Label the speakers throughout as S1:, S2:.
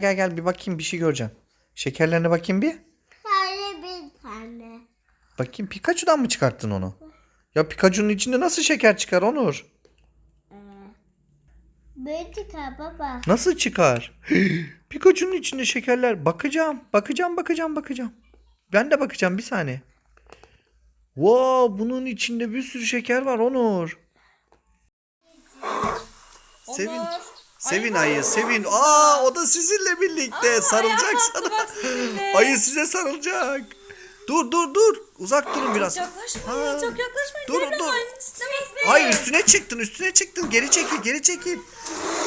S1: Gel gel bir bakayım bir şey göreceğim. Şekerlerine bakayım bir.
S2: Sadece bir tane.
S1: Bakayım Pikachu'dan mı çıkarttın onu? Ya Pikachu'nun içinde nasıl şeker çıkar Onur?
S2: Bir çıkar baba.
S1: Nasıl çıkar? Pikachu'nun içinde şekerler. Bakacağım. Bakacağım bakacağım bakacağım. Ben de bakacağım bir saniye. Wow bunun içinde bir sürü şeker var Onur. Sevin. Sevin ayı sevin. Aa o da sizinle birlikte sarılacak sana. Ayı size sarılacak. Dur dur dur. Uzak durun biraz.
S3: Yaklaşmayın,
S1: Ha.
S3: çok yaklaşmayın.
S1: Dur,
S3: Devran
S1: dur.
S3: mi?
S1: Hayır üstüne çıktın üstüne çıktın. Geri çekil geri çekil.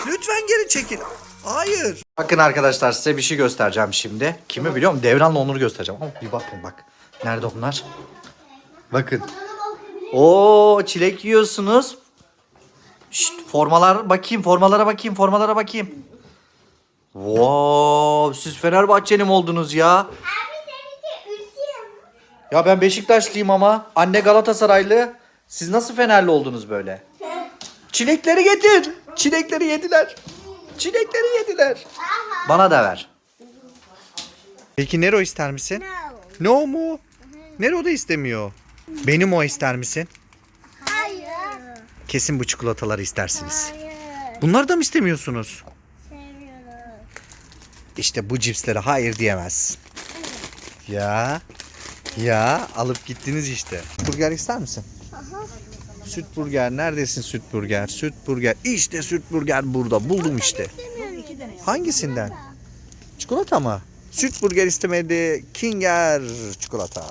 S1: Lütfen geri çekil. Hayır. Bakın arkadaşlar size bir şey göstereceğim şimdi. Kimi biliyor musun? Devran'la Onur'u göstereceğim. Ama bir bakın bak. Nerede onlar? Bakın. Oo çilek yiyorsunuz. Şşt, formalar bakayım formalara bakayım formalara bakayım. Wow siz Fenerbahçeli mi oldunuz ya?
S2: Abi seninki ütüyor.
S1: Ya ben Beşiktaşlıyım ama. Anne Galatasaraylı. Siz nasıl Fenerli oldunuz böyle? Çilekleri getir. Çilekleri yediler. Çilekleri yediler. Bana da ver. Peki Nero ister misin?
S2: No.
S1: No mu? Nero da istemiyor. Benim o ister misin? Kesin bu çikolataları istersiniz.
S2: Hayır.
S1: Bunları da mı istemiyorsunuz?
S2: Seviyorum.
S1: İşte bu cipslere hayır diyemezsin. Ya. Ya alıp gittiniz işte. Burger ister misin? Süt burger. Neredesin süt burger? Süt burger. İşte süt burger burada. Buldum işte. Hangisinden? Çikolata mı? Süt burger istemedi. Kinger çikolata.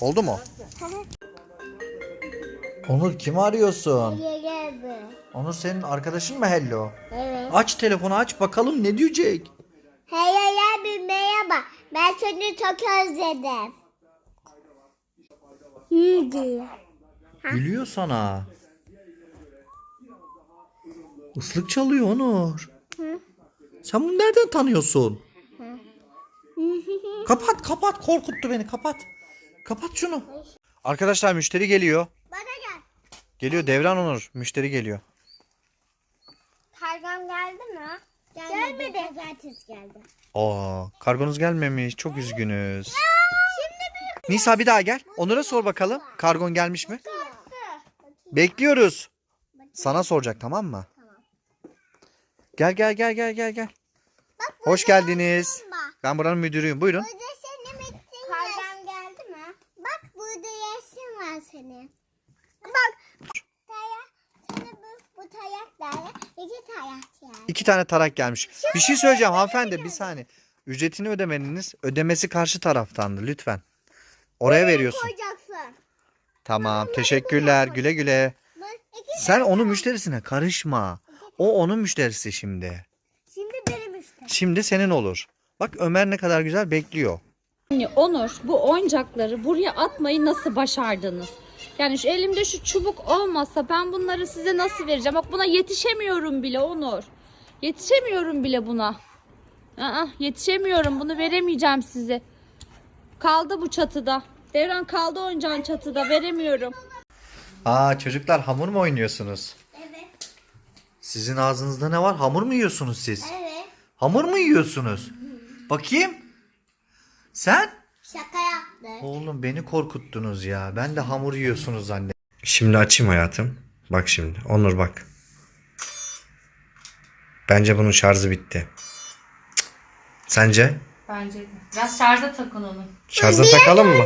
S1: Oldu mu? Onur kimi arıyorsun? Onur senin arkadaşın mı Hello?
S2: Evet.
S1: Aç telefonu aç bakalım ne diyecek?
S2: Hey abi merhaba. Ben seni çok özledim. İyi diyor.
S1: Gülüyor sana. Islık çalıyor Onur. Sen bunu nereden tanıyorsun? kapat kapat korkuttu beni kapat. Kapat şunu. Arkadaşlar müşteri geliyor. Geliyor Devran Onur. Müşteri geliyor.
S2: Kargam geldi mi? Gelmedi. Pazartesi geldi.
S1: Aa, kargonuz gelmemiş. Çok üzgünüz.
S2: Şimdi bir
S1: Nisa bir daha gel. Onur'a sor bakalım. Kargon gelmiş mi? Bekliyoruz. Sana soracak tamam mı? Gel gel gel gel gel gel. Hoş geldiniz. Ben buranın müdürüyüm. Buyurun.
S2: Burada senin bittin Kargam geldi mi? Bak burada resim var senin. Bak. Tayak. Sana bu, bu tayak da iki tayak yani.
S1: İki tane tarak gelmiş. Bir şey söyleyeceğim hanımefendi bir saniye. Ücretini ödemeniz ödemesi karşı taraftandı lütfen. Oraya veriyorsun.
S2: Koyacaksın.
S1: Tamam teşekkürler güle güle. Sen onun müşterisine karışma. O onun müşterisi şimdi.
S2: Şimdi benim işte.
S1: Şimdi senin olur. Bak Ömer ne kadar güzel bekliyor.
S3: Yani Onur bu oyuncakları buraya atmayı nasıl başardınız? Yani şu elimde şu çubuk olmasa ben bunları size nasıl vereceğim? Bak buna yetişemiyorum bile Onur. Yetişemiyorum bile buna. Aa, yetişemiyorum bunu veremeyeceğim size. Kaldı bu çatıda. Devran kaldı oyuncağın çatıda veremiyorum.
S1: Aa çocuklar hamur mu oynuyorsunuz?
S2: Evet.
S1: Sizin ağzınızda ne var? Hamur mu yiyorsunuz siz?
S2: Evet.
S1: Hamur mu yiyorsunuz? Bakayım. Sen?
S2: Şaka yaptık.
S1: Oğlum beni korkuttunuz ya. Ben de hamur yiyorsunuz zannet. Şimdi açayım hayatım. Bak şimdi. Onur bak. Bence bunun şarjı bitti. Cık. Sence?
S3: Bence de. Biraz şarja takın onu.
S1: Şarja takalım mı?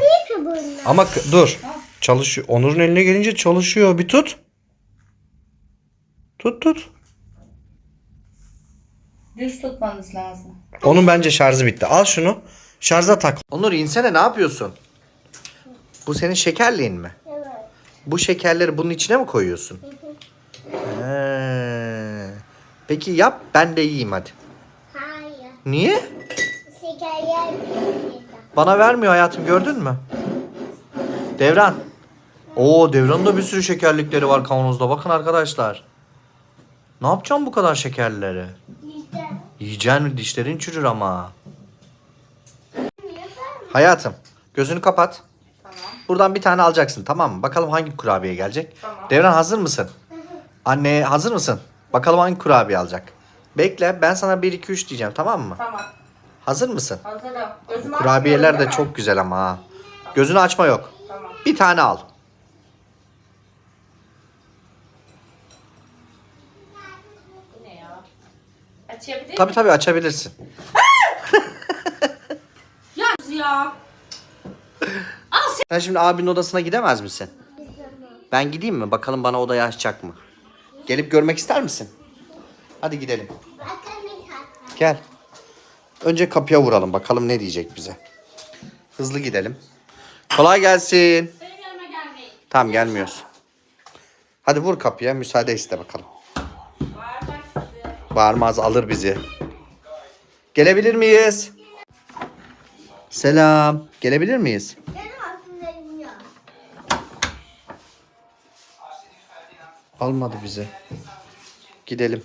S1: Ama k- dur. Çalışıyor. Onur'un eline gelince çalışıyor. Bir tut. Tut tut.
S3: Düz tutmanız lazım.
S1: Onun bence şarjı bitti. Al şunu. Şarja tak. Onur insene ne yapıyorsun? Bu senin şekerliğin mi?
S2: Evet.
S1: Bu şekerleri bunun içine mi koyuyorsun? He. Peki yap ben de yiyeyim hadi.
S2: Hayır.
S1: Niye?
S2: Şeker
S1: Bana vermiyor hayatım gördün mü? Devran. Oo Devran'ın da bir sürü şekerlikleri var kavanozda. Bakın arkadaşlar. Ne yapacağım bu kadar şekerleri?
S2: İşte.
S1: Yiyeceksin dişlerin çürür ama. Hayatım gözünü kapat. Buradan bir tane alacaksın tamam mı? Bakalım hangi kurabiye gelecek. Devran hazır mısın? Anne hazır mısın? Bakalım hangi kurabiye alacak. Bekle ben sana 1 2 3 diyeceğim tamam mı?
S3: Tamam.
S1: Hazır mısın?
S3: Hazırım. Gözümü
S1: Kurabiyeler
S3: açmıyorum,
S1: de
S3: değil mi?
S1: çok güzel ama ha. Gözünü açma yok.
S3: Tamam.
S1: Bir tane al.
S3: Bu ne ya? Açabilir
S1: Tabii tabii açabilirsin.
S3: Ya ya.
S1: Sen şimdi abinin odasına gidemez misin? Ben gideyim mi? Bakalım bana odayı açacak mı? Gelip görmek ister misin? Hadi gidelim. Gel. Önce kapıya vuralım. Bakalım ne diyecek bize. Hızlı gidelim. Kolay gelsin. Tamam gelmiyoruz. Hadi vur kapıya. Müsaade iste bakalım. Bağırmaz alır bizi. Gelebilir miyiz? Selam. Gelebilir miyiz? Almadı bizi. Gidelim.